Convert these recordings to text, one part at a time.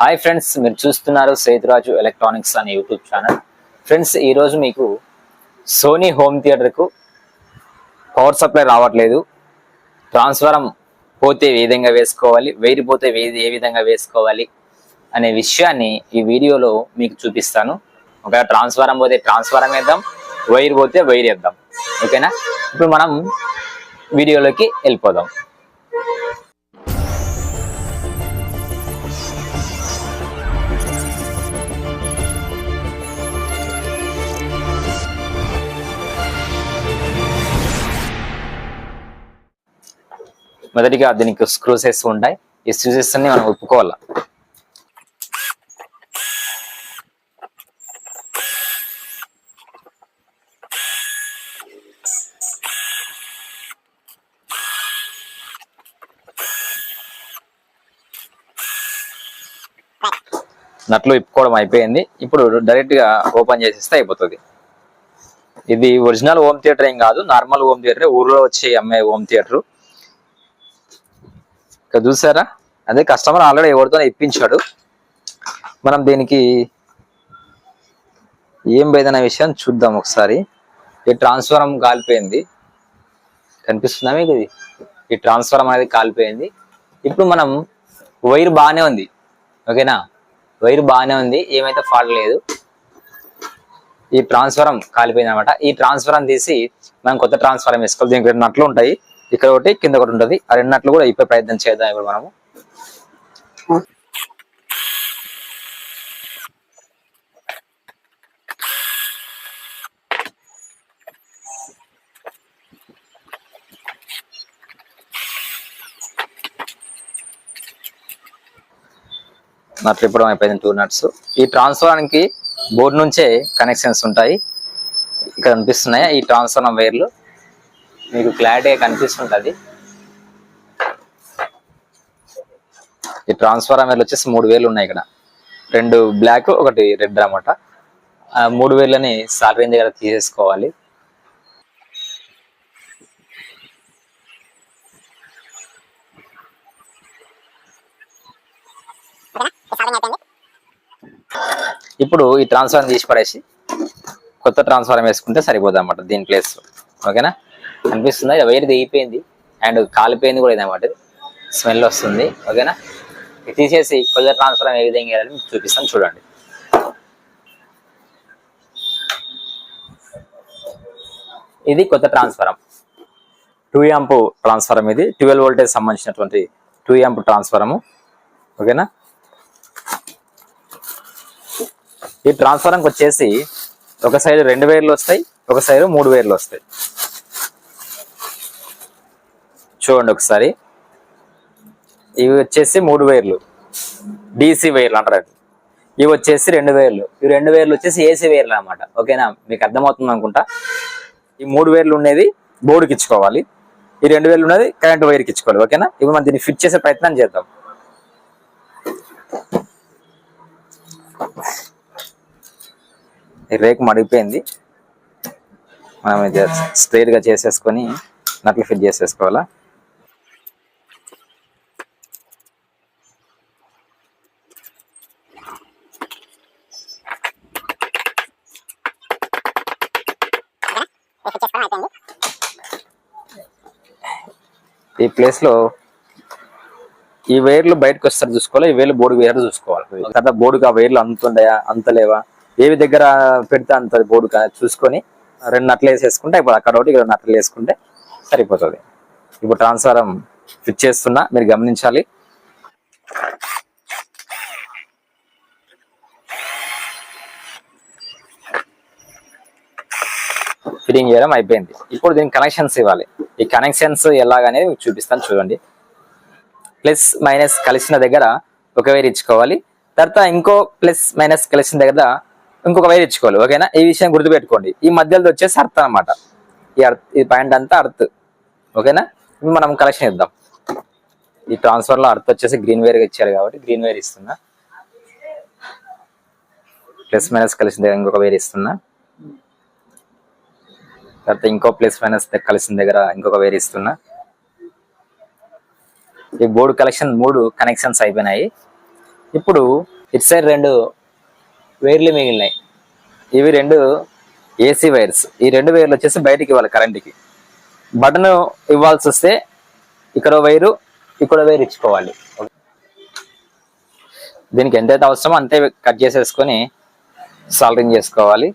Hi friends మీరు చూస్తున్నారు Sethuraju electronics అనే యూట్యూబ్ ఛానల్ ఫ్రెండ్స్ ఈరోజు మీకు సోనీ హోమ్ థియేటర్కు పవర్ సప్లై రావట్లేదు. ట్రాన్స్ఫారం పోతే ఏ విధంగా వేసుకోవాలి? వైర్ పోతే ఏ విధంగా వేసుకోవాలి? అనే విషయాన్ని ఈ వీడియోలో మీకు చూపిస్తాను. ఒకవేళ ట్రాన్స్ఫారం పోతే ట్రాన్స్ఫారం వేద్దాం వైర్ పోతే వైర్ వేద్దాం. ఓకేనా? ఇప్పుడు మనం వీడియోలోకి వెళ్ళిపోదాం. మొదటిగా దీనికి స్క్రూసెస్ ఉంటాయి ఈ స్క్రూసెస్ అన్ని మనం ఒప్పుకోవాలి? నట్లు ఇప్పుకోవడం అయిపోయింది. ఇప్పుడు డైరెక్ట్గా ఓపెన్ చేసేస్తే అయిపోతుంది. ఇది ఒరిజినల్ హోమ్ థియేటర్ ఏం కాదు. Normal home theatre. ఊర్లో వచ్చి అమ్మే హోమ్ థియేటర్. ఇక్కడ చూసారా? అదే కస్టమర్ ఆల్రెడీ ఎవరితో ఇప్పించాడు. మనం దీనికి ఏం పోయిందనే విషయం చూద్దాం ఒకసారి. ఈ ట్రాన్స్ఫారం కాలిపోయింది. కనిపిస్తుందా మీకు ఇది? ఈ ట్రాన్స్ఫారం అనేది కాలిపోయింది. ఇప్పుడు మనం వైర్ బాగానే ఉంది. ఓకేనా వైర్ బాగానే ఉంది. ఏమైతే ఫాల్ట్ లేదు. ఈ ట్రాన్స్ఫారం కాలిపోయింది అనమాట ఈ ట్రాన్స్ఫారం తీసి మనం కొత్త ట్రాన్స్ఫారం వేసుకోవాలి. దీనికి రెండు నట్లు ఉంటాయి. ఇక్కడ ఒకటి కింద ఒకటి ఉంటుంది. ఆ రెండు కూడా ఇప్పుడు ప్రయత్నం చేద్దాం ఇప్పుడు మనము. నట్లు ఇప్పడం అయిపోయింది టూ నట్స్ ఈ ట్రాన్స్ఫార్మర్కి బోర్డు నుంచే కనెక్షన్స్ ఉంటాయి. ఇక్కడ కనిపిస్తున్నాయి ఈ ట్రాన్స్ఫార్మర్ వైర్లు. మీకు క్లారిటీ కనిపిస్తుంటది. ఈ ట్రాన్స్ఫార్మర్లు వచ్చేసి మూడు వేలు ఉన్నాయి ఇక్కడ. రెండు బ్లాక్ ఒకటి రెడ్ అన్నమాట. ఆ మూడు వేలని సాలరీ దగ్గర తీసేసుకోవాలి. ఇప్పుడు ఈ ట్రాన్స్ఫారం తీసి పడేసి కొత్త ట్రాన్స్ఫారం వేసుకుంటే సరిపోతుంది అన్నమాట దీని ప్లేస్ ఓకేనా అనిపిస్తుందా ఇలా వైర్ తెగిపోయింది అండ్ కాలిపోయింది కూడా ఇదన్నమాట. స్మెల్ వస్తుంది. ఓకేనా? ఇది తీసేసి కొత్త ట్రాన్స్ఫారం ఏ విధంగా వేయాలని మీకు చూపిస్తాను. చూడండి. ఇది కొత్త ట్రాన్స్ఫారం టూ యాంప్ ట్రాన్స్ఫారం ఇది. ట్వెల్వ్ వోల్టేజ్ సంబంధించినటువంటి టూ యాంప్ ట్రాన్స్ఫరము ఓకేనా? ఈ ట్రాన్స్ఫారంకి వచ్చేసి ఒక సైడ్ రెండు వేర్లు వస్తాయి ఒక సైడ్ మూడు వేర్లు వస్తాయి. చూడండి ఒకసారి. ఇవి వచ్చేసి మూడు వేర్లు. డీసీ వేర్లు అంటారు ఇవి వచ్చేసి రెండు వేర్లు. ఈ రెండు వేర్లు వచ్చేసి ఏసీ వేర్లు అనమాట ఓకేనా? మీకు అర్థమవుతుంది అనుకుంటా? ఈ మూడు వేర్లు ఉండేది బోర్డుకి ఇచ్చుకోవాలి. ఈ రెండు వేర్లు ఉన్నది కరెంట్ వైర్కి ఇచ్చుకోవాలి. ఓకేనా? ఇప్పుడు మనం దీన్ని ఫిట్ చేసే ప్రయత్నం చేద్దాం. ఈ రేకు మడిగిపోయింది. మనం ఇది చేసేసుకొని నట్లు ఫిట్ చేసేసుకోవాలా? ప్లేస్లో ఈ వైర్లు బయటకు వస్తారు చూసుకోవాలి ఈ వేర్లు బోర్డు వేరే చూసుకోవాలి. కదా బోర్డుకి ఆ వైర్లు అంతుండయా అంతలేవా ఏవి దగ్గర పెడితే అంత బోర్డు చూసుకొని రెండు నట్లు వేసేసుకుంటే ఇప్పుడు అక్కడ ఒకటి ఇక్కడ నట్లు వేసుకుంటే సరిపోతుంది. ఇప్పుడు ట్రాన్స్ఫారం ఫిట్ చేస్తున్నా మీరు గమనించాలి. ఫిట్టింగ్ చేయడం అయిపోయింది. ఇప్పుడు దీనికి కనెక్షన్స్ ఇవ్వాలి. ఈ కనెక్షన్స్ ఎలాగనేది మీకు చూపిస్తాను చూడండి. ప్లస్ మైనస్ కలిసిన దగ్గర ఒక వైర్ ఇచ్చుకోవాలి. తర్వాత ఇంకో ప్లస్ మైనస్ కలిసిన దగ్గర ఇంకొక వైర్ ఇచ్చుకోవాలి. ఓకేనా? ఈ విషయం గుర్తుపెట్టుకోండి. ఈ మధ్యలో వచ్చేసి అర్త్ అన్నమాట. ఈ అర్త్ ఈ పాయింట్ అంతా అర్త్ ఓకేనా? మనం కలెక్షన్ ఇద్దాం. ఈ ట్రాన్స్ఫర్లో అర్త్ వచ్చేసి గ్రీన్ వైర్ ఇచ్చారు కాబట్టి గ్రీన్ వైర్ ఇస్తున్నా. ప్లస్ మైనస్ కలిసిన దగ్గర ఇంకొక వేర్ ఇస్తున్నా. తర్వాత ఇంకో ప్లస్ మైనస్ కలిసిన దగ్గర ఇంకొక వైర్ ఇస్తున్నా. ఈ బోర్డు కలెక్షన్ మూడు కనెక్షన్స్ అయిపోయినాయి. ఇప్పుడు ఇటు సైడ్ రెండు వైర్లు మిగిలినాయి. ఇవి రెండు ఏసీ వైర్స్. ఈ రెండు వైర్లు వచ్చేసి బయటికి ఇవ్వాలి కరెంట్కి బటన్ ఇవ్వాల్సి వస్తే ఇక్కడ వైరు ఇక్కడ వైర్ ఇచ్చుకోవాలి. దీనికి ఎంతైతే అవసరమో అంతే కట్ చేసేసుకొని సాల్డరింగ్ చేసుకోవాలి.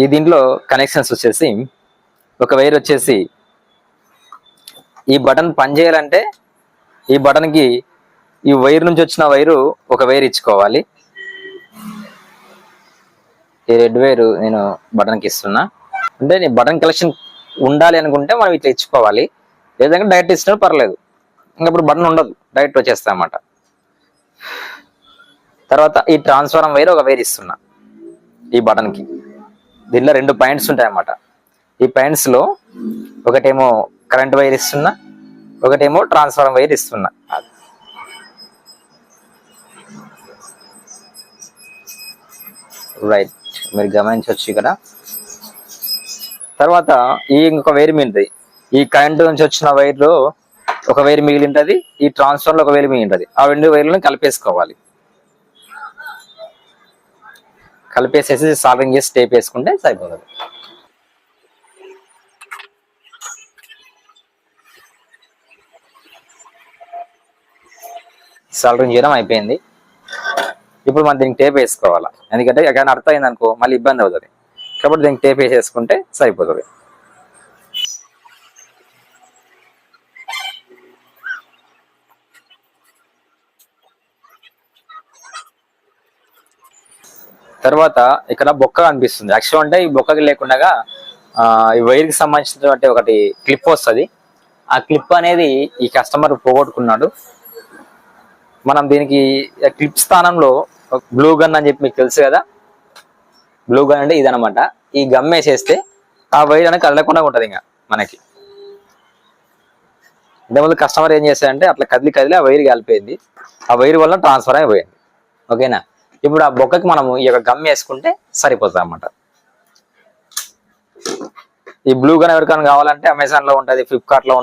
ఈ దీంట్లో కనెక్షన్స్ వచ్చేసి ఒక వైర్ వచ్చేసి ఈ బటన్ పనిచేయాలంటే ఈ బటన్కి ఈ వైర్ నుంచి వచ్చిన వైరు ఒక వైర్ ఇచ్చుకోవాలి. ఈ రెడ్ వైర్ నేను బటన్కి ఇస్తున్నా. అంటే నీ బటన్ కలెక్షన్ ఉండాలి అనుకుంటే మనం ఇట్లా ఇచ్చుకోవాలి. లేదంటే డైరెక్ట్ ఇచ్చినా పర్లేదు. ఇంకా ఇప్పుడు బటన్ ఉండదు. డైరెక్ట్ వచ్చేస్తాయి అన్నమాట. తర్వాత ఈ ట్రాన్స్ఫారం వైర్ ఒక వైర్ ఇస్తున్నా. ఈ బటన్కి. దీనిలో రెండు పాయింట్స్ ఉంటాయి అన్నమాట ఈ పాయింట్స్లో ఒకటేమో కరెంట్ వైర్ ఇస్తున్నా ఒకటేమో ట్రాన్స్ఫార్మర్ వైర్ ఇస్తున్నా. రైట్ మీరు గమనించవచ్చు ఇక్కడ. తర్వాత ఈ ఇంకొక వైర్ మిగిలింది. ఈ కరెంట్ నుంచి వచ్చిన వైర్లో ఒక వైర్ మిగిలింటది ఈ ట్రాన్స్ఫార్ ఒక వైర్ మిగిలింటది. ఆ రెండు వైర్లను కలిపేసుకోవాలి. కలిపేసేసి సాల్వింగ్ చేసి టేప్ వేసుకుంటే సరిపోతుంది. సాల్వింగ్ చేయడం అయిపోయింది. ఇప్పుడు మనం దీనికి టేప్ వేసుకోవాలా? ఎందుకంటే ఎక్కడ అర్థం అయిందనుకో మళ్ళీ ఇబ్బంది అవుతుంది. కాబట్టి దీనికి టేప్ వేసేసుకుంటే సరిపోతుంది. తర్వాత ఇక్కడ బొక్క కనిపిస్తుంది. యాక్చువల్ అంటే ఈ బొక్కకి లేకుండా ఈ వైర్కి సంబంధించినటువంటి ఒకటి క్లిప్ వస్తుంది. ఆ క్లిప్ అనేది ఈ కస్టమర్ పోగొట్టుకున్నాడు. మనం దీనికి క్లిప్ స్థానంలో బ్లూ గన్ అని చెప్పి మీకు తెలుసు కదా? బ్లూ గన్ అంటే ఇదనమాట ఈ గమ్ వేసేస్తే ఆ వైర్ అనేది కదలకుండా ఉంటుంది ఇంకా మనకి. ఇంతకుముందు కస్టమర్ ఏం చేశాడంటే అట్లా కదిలి కదిలి ఆ వైర్ కాలిపోయింది ఆ వైర్ వల్ల ట్రాన్స్ఫర్ అయిపోయింది. ఓకేనా ఇప్పుడు ఆ బొక్కకి మనము ఈ యొక్క గమ్ వేసుకుంటే సరిపోతుంది అన్నమాట. ఈ బ్లూ గన్ ఎవరికైనా కావాలంటే అమెజాన్లో ఫ్లిప్కార్ట్లో ఫ్లిప్కార్ట్లో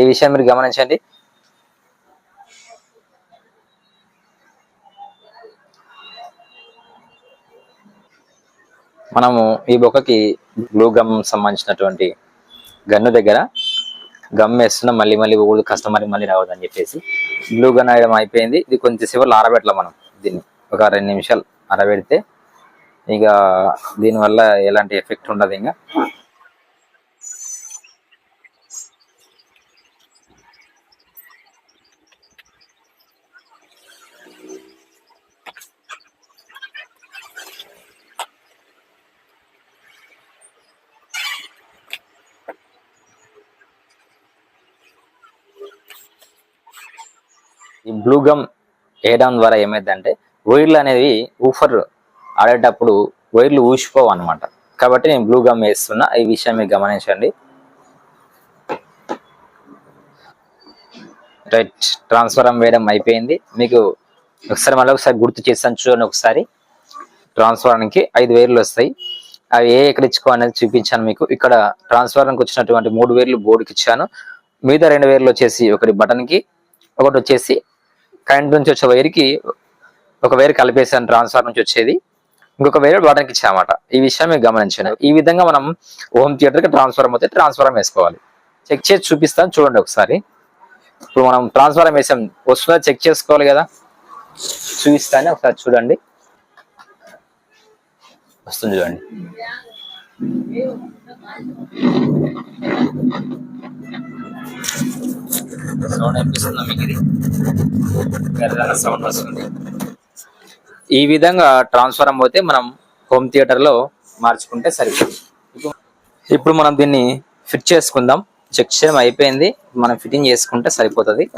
ఈ విషయం మీరు గమనించండి. మనము ఈ బొక్కకి బ్లూ గమ్ సంబంధించినటువంటి గన్ను దగ్గర గమ్ వేస్తున్నాం మళ్ళీ మళ్ళీ ఊరు కస్టమర్ మళ్ళీ రావద్దని చెప్పేసి బ్లూ గన్ వేయడం అయిపోయింది. ఇది కొంచెం కొంచెంసేపు ఆరబెట్టాలి మనం దీన్ని. ఒక రెండు నిమిషాలు ఆరబెడితే ఇక దీనివల్ల ఎలాంటి ఎఫెక్ట్ ఉండదు ఇంకా. ఈ బ్లూ గమ్ వేయడం ద్వారా ఏమైందంటే వైర్లు అనేవి ఊఫర్ ఆడేటప్పుడు వైర్లు ఊసిపోవు అనమాట కాబట్టి నేను బ్లూ గమ్ వేస్తున్నా. ఈ విషయం మీరు గమనించండి. రైట్ ట్రాన్స్ఫారం వేయడం అయిపోయింది. మీకు ఒకసారి మళ్ళీ ఒకసారి గుర్తు చేస్తాను చూడండి ఒకసారి. ట్రాన్స్ఫారానికి ఐదు వేర్లు వస్తాయి. అవి ఏ ఎక్కడ ఇచ్చుకో అనేది చూపించాను మీకు. ఇక్కడ ట్రాన్స్ఫారానికి వచ్చినటువంటి మూడు వేర్లు బోర్డుకి ఇచ్చాను. మిగతా రెండు వేర్లు వచ్చేసి ఒకటి బటన్కి ఒకటి వచ్చేసి కరెంట్ నుంచి వచ్చే వైర్కి ఒక వైర్ కలిపేసాను ట్రాన్స్ఫార్ నుంచి వచ్చేది. ఇంకొక వైర్ బటన్కి ఇచ్చామన్నమాట. ఈ విషయం మీరు గమనించండి. ఈ విధంగా మనం హోమ్ థియేటర్కి ట్రాన్స్ఫార్మ్ అయితే ట్రాన్స్ఫార్మ్ వేసుకోవాలి. చెక్ చేసి చూపిస్తాను. చూడండి ఒకసారి. ఇప్పుడు మనం ట్రాన్స్ఫారం వేసాం. వస్తుందా? చెక్ చేసుకోవాలి కదా. చూపిస్తాను. ఒకసారి చూడండి. వస్తుంది చూడండి. సౌండ్ అనిపిస్తుందా మీకు ఇది? గర్రన సౌండ్ వస్తుంది. ఈ విధంగా ట్రాన్స్ఫారం పోతే మనం హోమ్ థియేటర్లో మార్చుకుంటే సరిపోతుంది. ఇప్పుడు- ఇప్పుడు మనం దీన్ని ఫిట్ చేసుకుందాం. చెక్ చేయడం అయిపోయింది. మనం ఫిట్టింగ్ చేసుకుంటే సరిపోతుంది.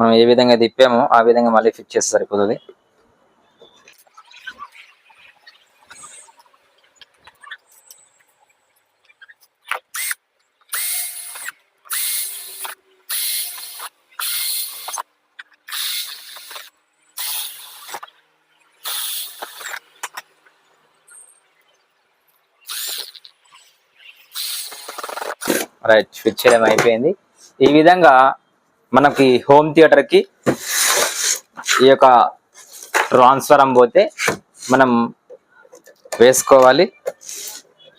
మనం ఏ విధంగా తిప్పామో ఆ విధంగా మళ్ళీ ఫిట్ చేస్తే సరిపోతుంది. రైట్ చేయడం అయిపోయింది. ఈ విధంగా మనకి హోమ్ థియేటర్కి ఈ యొక్క ట్రాన్స్ఫరం పోతే మనం వేసుకోవాలి.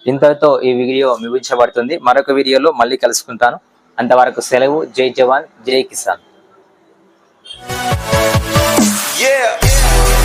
ఇంతటితో ఈ వీడియో ముగించబడుతుంది. మరొక వీడియోలో మళ్ళీ కలుసుకుంటాను. అంతవరకు సెలవు. జై జవాన్ జై కిసాన్. Yeah.